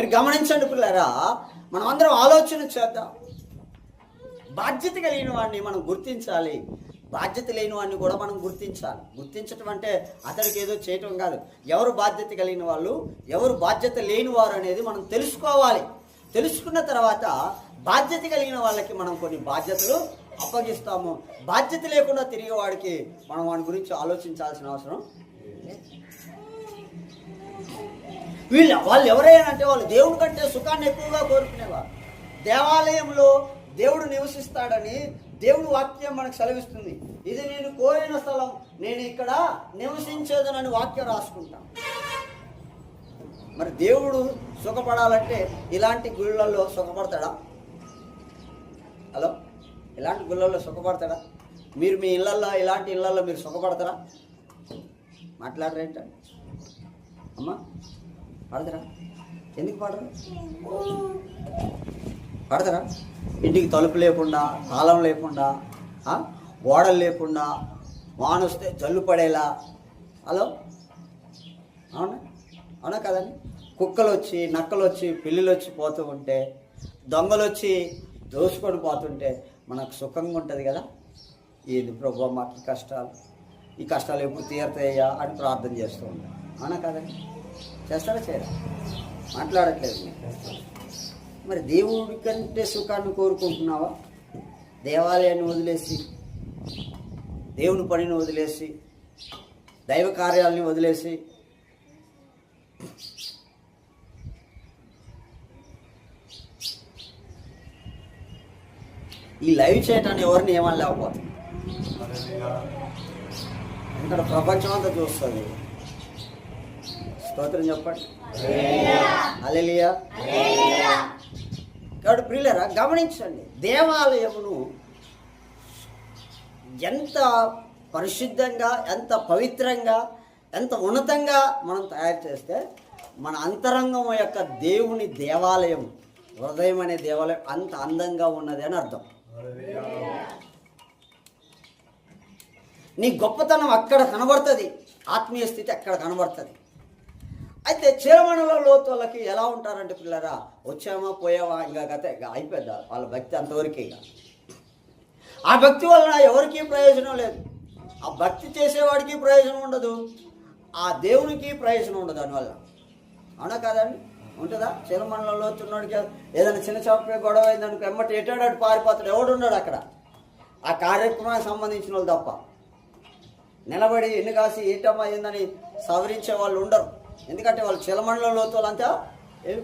మీరు గమనించండి పిల్లరా మనం అందరం ఆలోచన చేద్దాం. బాధ్యత కలిగిన వాడిని మనం గుర్తించాలి. బాధ్యత లేని వాడిని కూడా మనం గుర్తించాలి. గుర్తించటం అంటే అతడికి ఏదో చేయటం కాదు. ఎవరు బాధ్యత కలిగిన వాళ్ళు ఎవరు బాధ్యత లేని వారు అనేది మనం తెలుసుకోవాలి. తెలుసుకున్న తర్వాత బాధ్యత కలిగిన వాళ్ళకి మనం కొన్ని బాధ్యతలు అప్పగిస్తాము. బాధ్యత లేకుండా తిరిగే వాడికి మనం వాడి గురించి ఆలోచించాల్సిన అవసరం లేదు. వీళ్ళు వాళ్ళు ఎవరైనా అంటే వాళ్ళు దేవుడి కంటే సుఖాన్ని ఎక్కువగా కోరుకునేవారు. దేవాలయంలో దేవుడు నివసిస్తాడని దేవుడు వాక్యం మనకు సెలవిస్తుంది. ఇది నేను కోరిన స్థలం నేను ఇక్కడ నివసించేదనని వాక్యం రాసుకుంటాం. మరి దేవుడు సుఖపడాలంటే ఇలాంటి గుళ్ళల్లో సుఖపడతాడా? హలో? ఇలాంటి గుళ్ళల్లో సుఖపడతాడా? మీరు మీ ఇళ్ళల్లో ఇలాంటి ఇళ్ళల్లో మీరు సుఖపడతారా? మాట్లాడరేంట అమ్మా? పడతారా? ఎందుకు పాడరు? పడతారా? ఇంటికి తలుపు లేకుండా తాళం లేకుండా ఓడలు గోడలు లేకుండా వాన వస్తే జల్లు పడేలా. హలో? అవునా? అవునా కదండి కుక్కలు వచ్చి నక్కలు వచ్చి పిల్లులు వచ్చి పోతూ ఉంటే దొంగలు వచ్చి దోసుకొని పోతుంటే మనకు సుఖంగా ఉంటుంది కదా? ఏది ప్రభు మాకు ఈ కష్టాలు? ఈ కష్టాలు ఎప్పుడు తీరుతాయా అని ప్రార్థన చేస్తూ ఉంటాం. అవునా కదండి చేస్తారా చేయరా? మాట్లాడట్లేదు మీరు. దేవుడి కంటే సుఖాన్ని కోరుకుంటున్నావా? దేవాలయాన్ని వదిలేసి దేవుని పనిని వదిలేసి దైవ కార్యాలని వదిలేసి ఈ లైవ్ చేయటాన్ని ఎవరిని ఏమని లేకపోతుంది ఎందుకంటే ప్రపంచం అంతా చూస్తుంది. స్తోత్రం చెప్పండి. అలెలియా కాబట్టి ప్రియులరా గమనించండి దేవాలయమును ఎంత పరిశుద్ధంగా ఎంత పవిత్రంగా ఎంత ఉన్నతంగా మనం తయారు చేస్తే మన అంతరంగం యొక్క దేవుని దేవాలయం హృదయం అనే దేవాలయం అంత అందంగా ఉన్నది అని అర్థం. నీ గొప్పతనం అక్కడ కనబడుతుంది ఆత్మీయ స్థితి అక్కడ కనబడుతుంది. అయితే చీరమణుల లోతు వాళ్ళకి ఎలా ఉంటారంటే పిల్లరా? వచ్చామా పోయావా ఇంకా కథ ఇక అయిపోద్దా వాళ్ళ భక్తి అంతవరకే ఇక. ఆ భక్తి వలన ఎవరికీ ప్రయోజనం లేదు. ఆ భక్తి చేసేవాడికి ప్రయోజనం ఉండదు. ఆ దేవునికి ప్రయోజనం ఉండదు దానివల్ల. అవునా కాదండి ఉంటుందా? చీలమండలంలో వచ్చినోడికి ఏదైనా చిన్న చోపే గొడవ అయిందనుకో ఎమ్మటి ఎటాడాడు పారిపోతాడు? ఎవడు ఉన్నాడు అక్కడ? ఆ కార్యక్రమానికి సంబంధించిన వాళ్ళు తప్ప. నిలబడి ఎన్ని కాసి ఏటమ్మా అయిందని సవరించే వాళ్ళు ఉండరు. ఎందుకంటే వాళ్ళు చెలమండలంలో వాళ్ళంతా ఏమి